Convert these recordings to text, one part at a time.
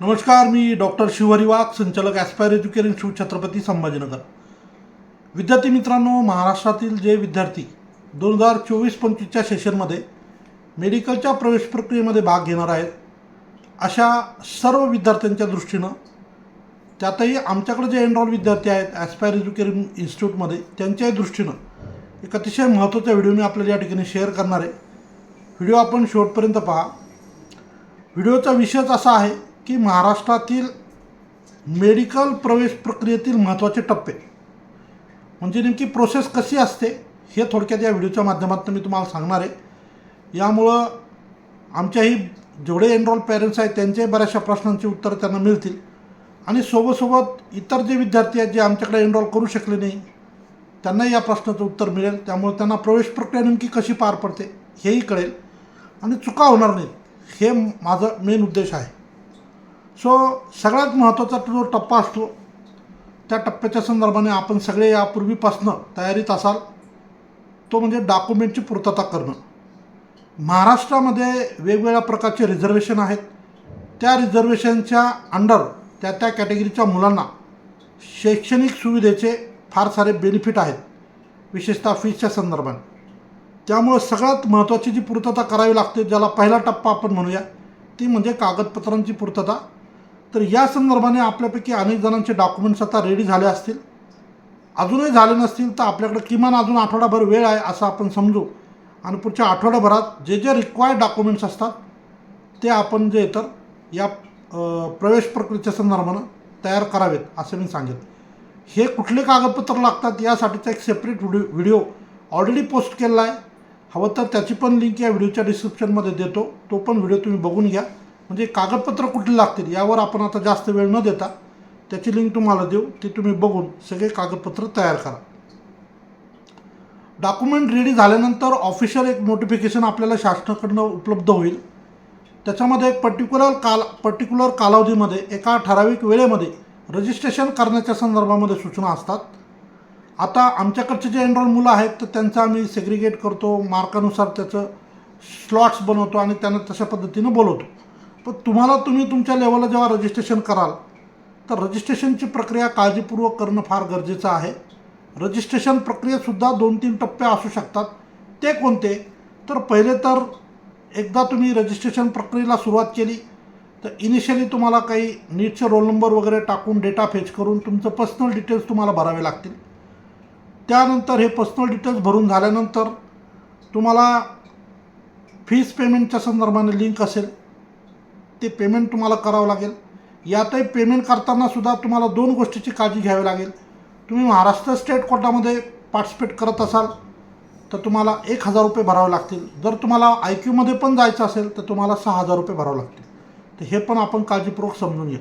नमस्कार मी डॉक्टर शिवहरी वाघ संचालक aspire education Shiv Chhatrapati Sambhajinagar. विद्यार्थी मित्रांनो महाराष्ट्रातील जे विद्यार्थी दोन हजार चोवीस पंचवीसच्या सेशनमध्ये मेडिकलच्या प्रवेश प्रक्रियेमध्ये भाग घेणार आहेत अशा सर्व विद्यार्थ्यांच्या दृष्टीनं त्यातही आमच्याकडे जे एनरॉल विद्यार्थी आहेत ॲस्पायर एज्युकेशन इन्स्टिट्यूटमध्ये त्यांच्याही दृष्टीनं एक अतिशय महत्त्वाचा व्हिडिओ मी आपल्याला या ठिकाणी शेअर करणार आहे. व्हिडिओ आपण शेवटपर्यंत पहा. व्हिडिओचा विषयच असा आहे की महाराष्ट्रातील मेडिकल प्रवेश प्रक्रियेतील महत्त्वाचे टप्पे. म्हणजे नेमकी प्रोसेस कशी असते हे थोडक्यात या व्हिडिओच्या माध्यमातून मी तुम्हाला सांगणार आहे. यामुळं आमच्याही जेवढे एनरोल पॅरेंट्स आहेत त्यांच्याही बऱ्याचशा प्रश्नांची उत्तरं त्यांना मिळतील. आणि सोबतसोबत इतर जे विद्यार्थी आहेत जे आमच्याकडे एनरोल करू शकले नाही त्यांनाही या प्रश्नाचं उत्तर मिळेल. त्यामुळे त्यांना प्रवेश प्रक्रिया नेमकी कशी पार पडते हेही कळेल. आणि चुका होणार नाहीत हे माझं मेन उद्देश आहे. सो सगळ्यात महत्त्वाचा जो टप्पा असतो त्या टप्प्याच्या संदर्भाने आपण सगळे यापूर्वीपासनं तयारीत असाल तो म्हणजे डॉक्युमेंटची पूर्तता करणं. महाराष्ट्रामध्ये वेगवेगळ्या प्रकारचे रिझर्वेशन आहेत. त्या रिझर्वेशनच्या अंडर त्या त्या कॅटेगरीच्या मुलांना शैक्षणिक सुविधेचे फार सारे बेनिफिट आहेत विशेषतः फीजच्या संदर्भाने. त्यामुळं सगळ्यात महत्त्वाची जी पूर्तता करावी लागते ज्याला पहिला टप्पा आपण म्हणूया ती म्हणजे कागदपत्रांची पूर्तता. तर या संदर्भाने आपल्यापैकी अनेक जणांचे डॉक्युमेंट्स आता रेडी झाले असतील. अजूनही झाले नसतील तर आपल्याकडे किमान अजून आठवडाभर वेळ आहे असं आपण समजू. आणि पुढच्या आठवड्याभरात जे जे रिक्वायर्ड डॉक्युमेंट्स असतात ते आपण जे तर या प्रवेश प्रक्रियेच्या संदर्भानं तयार करावेत असं मी सांगेन. हे कुठले कागदपत्र लागतात यासाठीचा एक separate video video already post केलेला आहे. हवं तर त्याची पण लिंक या व्हिडिओच्या डिस्क्रिप्शनमध्ये देतो. तो पण व्हिडिओ तुम्ही बघून घ्या. म्हणजे कागदपत्र कुठले लागतील यावर आपण आता जास्त वेळ न देता त्याची लिंक तुम्हाला देऊ ती तुम्ही बघून सगळे कागदपत्र तयार करा. डॉक्युमेंट रेडी झाल्यानंतर ऑफिशियल एक नोटिफिकेशन आपल्याला शासनाकडनं उपलब्ध होईल. त्याच्यामध्ये एक पर्टिक्युलर काल पर्टिक्युलर कालावधीमध्ये एका ठराविक वेळेमध्ये रजिस्ट्रेशन करण्याच्या संदर्भामध्ये सूचना असतात. आता आमच्याकडचे जे एनरोल मुलं आहेत तर त्यांचं आम्ही सेग्रिगेट करतो मार्कानुसार त्याचं स्लॉट्स बनवतो आणि त्यांना तशा पद्धतीनं बोलवतो. पण तुम्हाला तुम्ही तुमच्या लेवलला जेव्हा रजिस्ट्रेशन कराल तर रजिस्ट्रेशनची प्रक्रिया काळजीपूर्वक करणं फार गरजेचं आहे. रजिस्ट्रेशन प्रक्रियेतसुद्धा दोन तीन टप्पे असू शकतात. ते कोणते? तर पहिले तर एकदा तुम्ही रजिस्ट्रेशन प्रक्रियेला सुरुवात केली तर इनिशियली तुम्हाला काही नीटचे रोल नंबर वगैरे टाकून डेटा फेच करून तुमचं पर्सनल डिटेल्स तुम्हाला भरावे लागतील. त्यानंतर हे पर्सनल डिटेल्स भरून झाल्यानंतर तुम्हाला फीस पेमेंटच्या संदर्भाने लिंक असेल. ते पेमेंट तुम्हाला करावं लागेल. यातही पेमेंट करताना सुद्धा तुम्हाला दोन गोष्टीची काळजी घ्यावी लागेल. तुम्ही महाराष्ट्र स्टेट कोटामध्ये पार्टिसिपेट करत असाल तर तुम्हाला एक हजार रुपये भरावे लागतील. जर तुम्हाला आय क्यूमध्ये पण जायचं असेल तर तुम्हाला सहा हजार रुपये भरावे लागतील. तर हे पण आपण काळजीपूर्वक समजून घ्या.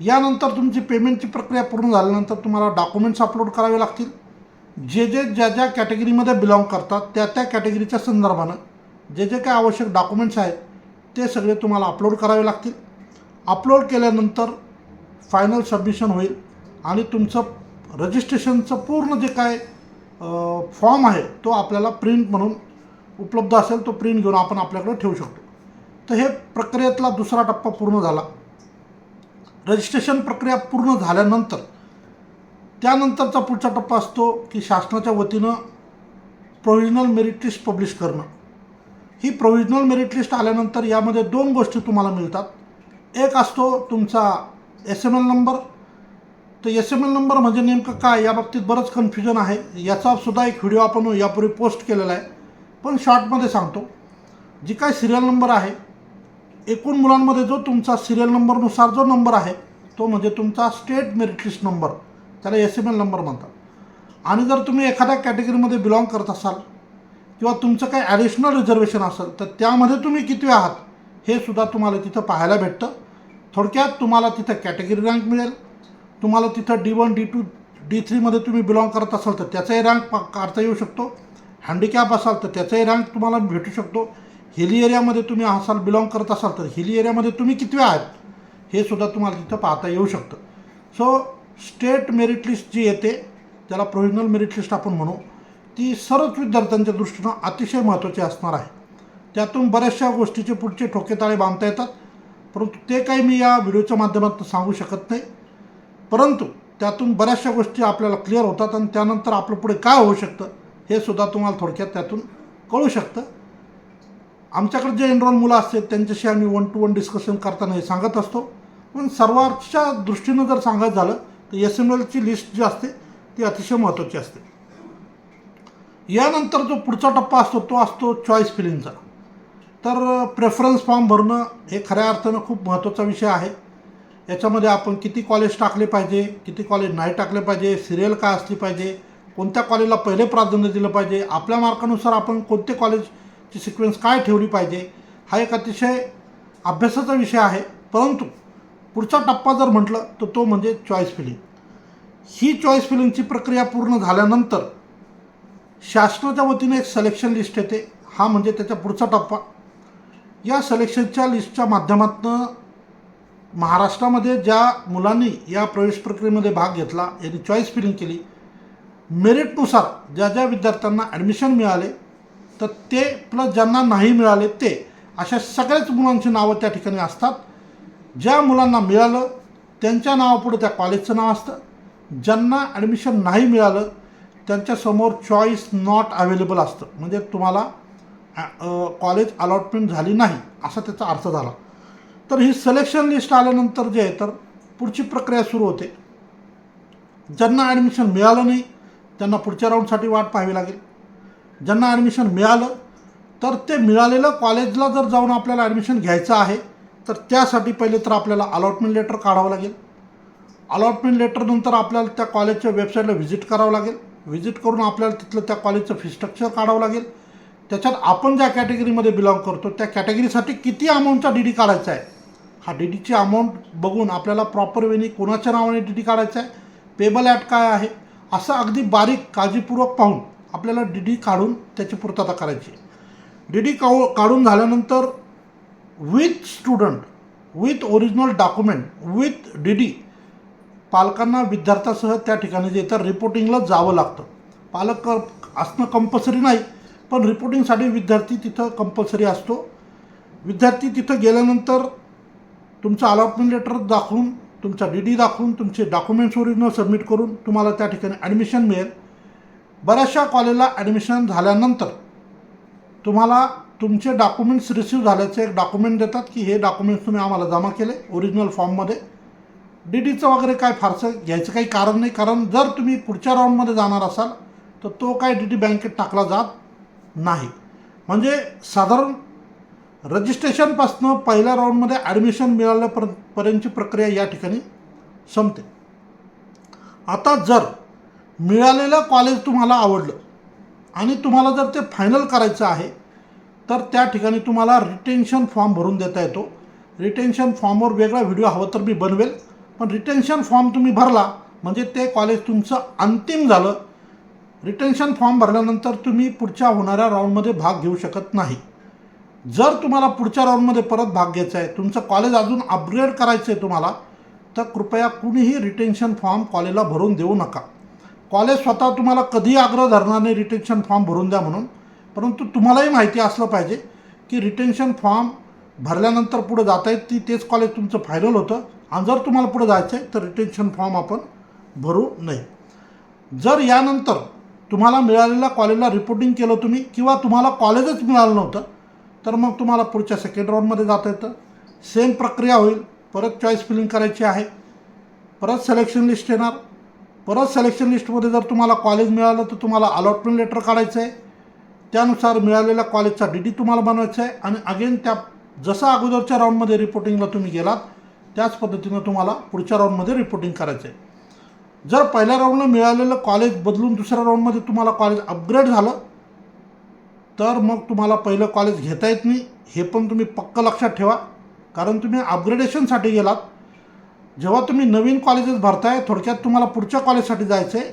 यानंतर तुमची पेमेंटची प्रक्रिया पूर्ण झाल्यानंतर तुम्हाला डॉक्युमेंट्स अपलोड करावे लागतील. जे जे ज्या ज्या कॅटेगरीमध्ये बिलॉंग करतात त्या त्या कॅटेगरीच्या संदर्भानं जे जे काही आवश्यक डॉक्युमेंट्स आहेत ते सगळे तुम्हाला अपलोड करावे लागतील. अपलोड केल्यानंतर फायनल सबमिशन होईल आणि तुमचं रजिस्ट्रेशनचं पूर्ण जे काय फॉर्म आहे तो आपल्याला प्रिंट म्हणून उपलब्ध असेल तो प्रिंट घेऊन आपण आपल्याकडे ठेवू शकतो. तर हे प्रक्रियेतला दुसरा टप्पा पूर्ण झाला. रजिस्ट्रेशन प्रक्रिया पूर्ण झाल्यानंतर त्यानंतरचा पुढचा टप्पा असतो की शासनाच्या वतीनं प्रोव्हिजनल मेरिट लिस्ट पब्लिश करणं. ही प्रोव्हिजनल मेरिट लिस्ट आल्यानंतर यामध्ये दोन गोष्टी तुम्हाला मिळतात. एक असतो तुमचा एस एम एल नंबर तर एस एम एल नंबर म्हणजे नेमकं काय? या बाबतीत बरंच कन्फ्युजन आहे. याचा सुद्धा एक व्हिडिओ आपण यापूर्वी पोस्ट केलेला आहे. पण शॉर्टमध्ये सांगतो. जी काय सिरियल नंबर आहे एकूण मुलांमध्ये जो तुमचा सिरियल नंबरनुसार जो नंबर आहे तो म्हणजे तुमचा स्टेट मेरिट लिस्ट नंबर त्याला एस एम एल नंबर म्हणतात. आणि जर तुम्ही एखाद्या कॅटेगरीमध्ये बिलॉंग करत असाल किंवा तुमचं काही ॲडिशनल रिझर्वेशन असेल तर त्यामध्ये तुम्ही किती आहात हे सुद्धा तुम्हाला तिथं पाहायला भेटतं. थोडक्यात तुम्हाला तिथं कॅटेगरी रँक मिळेल. तुम्हाला तिथं D one D two D थ्रीमध्ये तुम्ही बिलॉंग करत असाल तर त्याचाही रँक पा काढता येऊ शकतो. हँडिकॅप असाल तर त्याचाही रँक तुम्हाला भेटू शकतो. हिली एरियामध्ये तुम्ही असाल बिलॉंग करत असाल तर हिली एरियामध्ये तुम्ही कितवे आहात हे सुद्धा तुम्हाला तिथं पाहता येऊ शकतं. सो स्टेट मेरिट लिस्ट जी येते त्याला प्रोव्हिजनल मेरिट लिस्ट आपण म्हणू. ती सर्वच विद्यार्थ्यांच्या दृष्टीनं अतिशय महत्त्वाची असणार आहे. त्यातून बऱ्याचशा गोष्टीचे पुढचे ठोकेताळे बांधता येतात. परंतु ते काही मी या व्हिडिओच्या माध्यमातून सांगू शकत नाही. परंतु त्यातून बऱ्याचशा गोष्टी आपल्याला क्लिअर होतात आणि त्यानंतर आपलं पुढे काय होऊ शकतं हे सुद्धा तुम्हाला थोडक्यात त्यातून कळू शकतं. आमच्याकडे जे एनरोल मुलं असतात त्यांच्याशी आम्ही वन टू वन डिस्कशन करताना हे सांगत असतो. पण सर्वांच्या दृष्टीनं जर सांगायचं झालं तर एस एम एलची लिस्ट जी असते ती अतिशय महत्त्वाची असते. यानंतर जो पुढचा टप्पा असतो तो असतो चॉईस फिलिंगचा तर प्रेफरन्स फॉर्म भरणं हे खऱ्या अर्थानं खूप महत्त्वाचा विषय आहे. याच्यामध्ये आपण किती कॉलेज टाकले पाहिजे किती कॉलेज नाही टाकले पाहिजे सिरियल काय असली पाहिजे कोणत्या कॉलेजला पहिले प्राधान्य दिलं पाहिजे आपल्या मार्कानुसार आपण कोणते कॉलेजची सिक्वेन्स काय ठेवली पाहिजे हा एक अतिशय अभ्यासाचा विषय आहे. परंतु पुढचा टप्पा जर म्हटलं तर तो म्हणजे चॉईस फिलिंग ही चॉईस फिलिंगची प्रक्रिया पूर्ण झाल्यानंतर शासनाच्या वतीने एक सलेक्शन लिस्ट येते. हा म्हणजे त्याचा पुढचा टप्पा. या सिलेक्शनच्या लिस्टच्या माध्यमातून महाराष्ट्रामध्ये ज्या मुलांनी या प्रवेश प्रक्रियेमध्ये भाग घेतला यांनी चॉईस फिलिंग केली मेरिटनुसार ज्या ज्या विद्यार्थ्यांना ॲडमिशन मिळाले तर ते प्लस ज्यांना नाही मिळाले ते अशा सगळ्याच मुलांची नावं त्या ठिकाणी असतात. ज्या मुलांना मिळालं त्यांच्या नावापुढे त्या कॉलेजचं नाव असतं. ज्यांना ॲडमिशन नाही मिळालं त्यांच्यासमोर चॉईस नॉट अवेलेबल असतं. म्हणजे तुम्हाला कॉलेज अलॉटमेंट झाली नाही असा त्याचा अर्थ झाला. तर ही सिलेक्शन लिस्ट आल्यानंतर जे आहे तर पुढची प्रक्रिया सुरू होते. ज्यांना ॲडमिशन मिळालं नाही त्यांना पुढच्या राऊंडसाठी वाट पाहावी लागेल. ज्यांना ॲडमिशन मिळालं तर ते मिळालेलं कॉलेजला जर जाऊन आपल्याला ॲडमिशन घ्यायचं आहे तर त्यासाठी पहिले तर आपल्याला अलॉटमेंट लेटर काढावं लागेल. अलॉटमेंट लेटरनंतर आपल्याला त्या कॉलेजच्या वेबसाईटला व्हिजिट करावं लागेल. व्हिजिट करून आपल्याला तिथलं त्या कॉलेजचं फी स्ट्रक्चर काढावं लागेल. त्याच्यात आपण ज्या कॅटेगरीमध्ये बिलॉंग करतो त्या कॅटेगरीसाठी किती अमाऊंटचा डी डी काढायचा आहे? हा डी डीची अमाऊंट बघून आपल्याला प्रॉपर वेनी कोणाच्या नावाने डी डी काढायचा आहे? पेबल ॲट काय आहे? असं अगदी बारीक काळजीपूर्वक पाहून आपल्याला डी डी काढून त्याची पूर्तता करायची डी डी काऊ काढून झाल्यानंतर with student with original document with D D पालकांना विद्यार्थ्यासह त्या ठिकाणी जे तर रिपोर्टिंगला जावं लागतं. पालक असणं कंपल्सरी नाही पण रिपोर्टिंगसाठी विद्यार्थी तिथं कंपल्सरी असतो. विद्यार्थी तिथं गेल्यानंतर तुमचं अलॉटमेंट लेटर दाखवून तुमचा डी डी दाखवून तुमचे डॉक्युमेंट्स ओरिजिनल सबमिट करून तुम्हाला त्या ठिकाणी ॲडमिशन मिळेल. बऱ्याचशा कॉलेजला ॲडमिशन झाल्यानंतर तुम्हाला तुमचे डॉक्युमेंट्स रिसीव झाल्याचे एक डॉक्युमेंट देतात की हे डॉक्युमेंट्स तुम्ही आम्हाला जमा केले ओरिजिनल फॉर्ममध्ये डी डीचं वगैरे काय फारसं घ्यायचं काही कारण नाही. कारण जर तुम्ही पुढच्या राऊंडमध्ये जाणार असाल तर तो काय डी डी बँकेत टाकला जात नाही. म्हणजे साधारण रजिस्ट्रेशनपासनं पहिल्या राऊंडमध्ये ॲडमिशन मिळाल्यापर पर्यंतची प्रक्रिया या ठिकाणी संपते. आता जर मिळालेलं कॉलेज तुम्हाला आवडलं आणि तुम्हाला जर ते फायनल करायचं आहे तर त्या ठिकाणी तुम्हाला रिटेन्शन फॉर्म भरून देता येतो. रिटेन्शन फॉर्मवर वेगळा व्हिडिओ हवा तर मी बनवेल. पण रिटेन्शन फॉर्म तुम्ही भरला म्हणजे ते कॉलेज तुमचं अंतिम झालं. रिटेन्शन फॉर्म भरल्यानंतर तुम्ही पुढच्या होणाऱ्या राऊंडमध्ये भाग घेऊ शकत नाही. जर तुम्हाला पुढच्या राऊंडमध्ये परत भाग घ्यायचा आहे तुमचं कॉलेज अजून अपग्रेड करायचं आहे तुम्हाला तर कृपया कुणीही रिटेन्शन फॉर्म कॉलेजला भरून देऊ नका. कॉलेज स्वतः तुम्हाला कधी आग्रह धरणार नाही रिटेन्शन फॉर्म भरून द्या म्हणून. परंतु तुम्हालाही माहिती असलं पाहिजे की रिटेन्शन फॉर्म भरल्यानंतर पुढे जाता येत ती तेच कॉलेज तुमचं फायनल होतं. आणि जर तुम्हाला पुढे जायचं आहे तर रिटेन्शन फॉर्म आपण भरू नये. जर यानंतर तुम्हाला मिळालेल्या कॉलेजला रिपोर्टिंग केलं तुम्ही किंवा तुम्हाला कॉलेजच मिळालं नव्हतं तर मग तुम्हाला पुढच्या सेकंड राऊंडमध्ये जाता येतं. सेम प्रक्रिया होईल. परत चॉईस फिलिंग करायची आहे. परत सिलेक्शन लिस्ट येणार. परत सिलेक्शन लिस्टमध्ये जर तुम्हाला कॉलेज मिळालं तर तुम्हाला अलॉटमेंट लेटर काढायचं आहे. त्यानुसार मिळालेल्या कॉलेजचा डी डी तुम्हाला बनवायचा आहे. आणि अगेन त्या जसं अगोदरच्या राऊंडमध्ये रिपोर्टिंगला तुम्ही गेलात त्याच पद्धतीनं तुम्हाला पुढच्या राऊंडमध्ये रिपोर्टिंग करायचं आहे जर पहिल्या राऊंडला मिळालेलं कॉलेज बदलून दुसऱ्या राऊंडमध्ये तुम्हाला कॉलेज अपग्रेड झालं तर मग तुम्हाला पहिलं कॉलेज घेता येत नाही. हे पण तुम्ही पक्क लक्षात ठेवा. कारण तुम्ही अपग्रेडेशनसाठी गेलात. जेव्हा तुम्ही नवीन कॉलेजेस भरताय थोडक्यात तुम्हाला पुढच्या कॉलेजसाठी जायचं आहे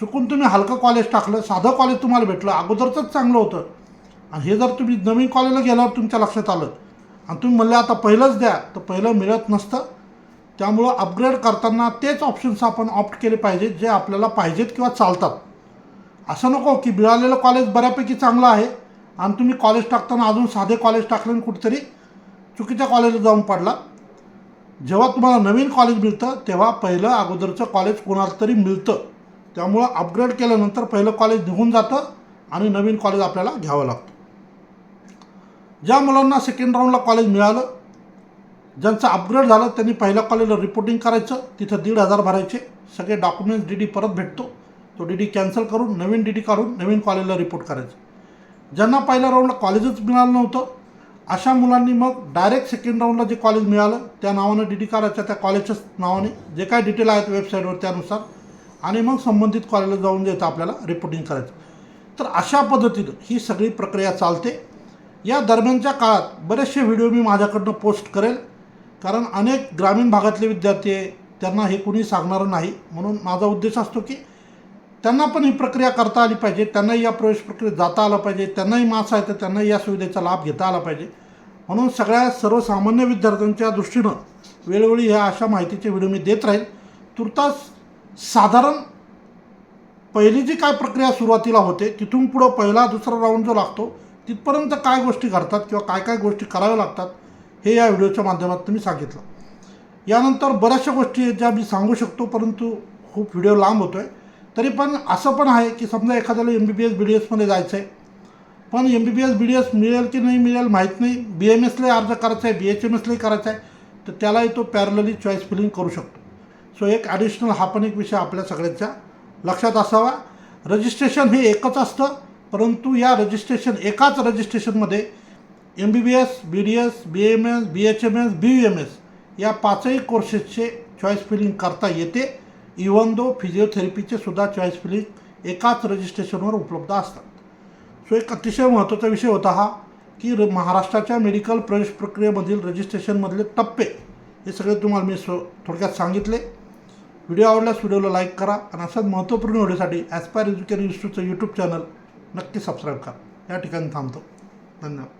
चुकून तुम्ही हलकं कॉलेज टाकलं साधं कॉलेज तुम्हाला भेटलं. अगोदरचंच चांगलं होतं. आणि हे जर तुम्ही नवीन कॉलेजला गेल्यावर तुमच्या लक्षात आलं आणि तुम्ही म्हणलं आता पहिलंच द्या. तर पहिलं मिळत नसतं. त्यामुळं अपग्रेड करताना तेच ऑप्शन्स आपण ऑप्ट केले पाहिजेत जे आपल्याला पाहिजेत किंवा चालतात. असं नको की मिळालेलं कॉलेज बऱ्यापैकी चांगलं आहे आणि तुम्ही कॉलेज टाकताना अजून साधे कॉलेज टाकले आणि कुठेतरी चुकीच्या कॉलेजला जाऊन पडला. जेव्हा तुम्हाला नवीन कॉलेज मिळतं तेव्हा पहिलं अगोदरचं कॉलेज कोणाला तरी मिळतं. त्यामुळं अपग्रेड केल्यानंतर पहिलं कॉलेज निघून जातं आणि नवीन कॉलेज आपल्याला घ्यावं लागतं. ज्या मुलांना सेकंड राऊंडला कॉलेज मिळालं ज्यांचं अपग्रेड झालं त्यांनी पहिल्या कॉलेजला रिपोर्टिंग करायचं तिथं दीड हजार भरायचे. सगळे डॉक्युमेंट्स डी डी परत भेटतो. तो डी डी कॅन्सल करून नवीन डी डी काढून नवीन कॉलेजला रिपोर्ट करायचं. ज्यांना पहिल्या राऊंडला कॉलेजच मिळालं नव्हतं अशा मुलांनी मग डायरेक्ट सेकंड राऊंडला जे कॉलेज मिळालं त्या नावानं डी डी काढायचं त्या कॉलेजच्याच नावाने जे काय डिटेल आहेत वेबसाईटवर त्यानुसार आणि मग संबंधित कॉलेजला जाऊन जे आपल्याला रिपोर्टिंग करायचं. तर अशा पद्धतीनं ही सगळी प्रक्रिया चालते. या दरम्यानच्या काळात बरेचसे व्हिडिओ मी माझ्याकडनं पोस्ट करेल. कारण अनेक ग्रामीण भागातले विद्यार्थी आहे त्यांना हे कुणी सांगणारं नाही. म्हणून माझा उद्देश असतो की त्यांना पण ही प्रक्रिया करता आली पाहिजे त्यांनाही या प्रवेश प्रक्रियेत जाता आलं पाहिजे त्यांनाही मास आहे तर त्यांनाही या सुविधेचा लाभ घेता आला पाहिजे. म्हणून सगळ्या सर्वसामान्य विद्यार्थ्यांच्या दृष्टीनं वेळोवेळी ह्या अशा माहितीचे व्हिडिओ मी देत राहील. तुर्तास साधारण पहिली जी काय प्रक्रिया सुरुवातीला होते तिथून पुढं पहिला दुसरा राऊंड जो लागतो तिथपर्यंत काय गोष्टी घडतात किंवा काय काय गोष्टी कराव्या लागतात हे या व्हिडिओच्या माध्यमातून मी सांगितलं. यानंतर बऱ्याचशा गोष्टी आहेत ज्या मी सांगू शकतो परंतु खूप व्हिडिओ लांब होतो आहे तरी पण असं पण आहे की समजा एखाद्याला M B B S B D एसमध्ये जायचं आहे पण M B B S B D S मिळेल की नाही मिळेल माहीत नाही. बी एम एसलाही अर्ज करायचा आहे बी एच एम एसलाही करायचा आहे तर त्यालाही तो पॅरलली चॉईस फिलिंग करू शकतो. सो एक ॲडिशनल हा पण एक विषय आपल्या सगळ्यांच्या लक्षात असावा. रजिस्ट्रेशन हे एकच असतं. परंतु या रजिस्ट्रेशन एकाच रजिस्ट्रेशनमध्ये M B B S B D S B M S B H M S B U M S या पाचही कोर्सेसचे चॉईस फिलिंग करता येते इवन दो फिजिओथेरपीचे सुद्धा चॉईस फिलिंग एकाच रजिस्ट्रेशनवर उपलब्ध असतात. सो एक अतिशय महत्त्वाचा विषय होता हा की र महाराष्ट्राच्या मेडिकल प्रवेश प्रक्रियेमधील रजिस्ट्रेशनमधले टप्पे हे सगळे तुम्हाला मी सो थोडक्यात सांगितले. व्हिडिओ आवडल्यास व्हिडिओला लाईक करा आणि अशाच महत्त्वपूर्ण व्हिडिओसाठी ॲस्पायर एज्युकेशन इन्स्टिट्यूटचं यूट्यूब चॅनल नक्की सबस्क्राईब करा. या ठिकाणी थांबतो. धन्यवाद.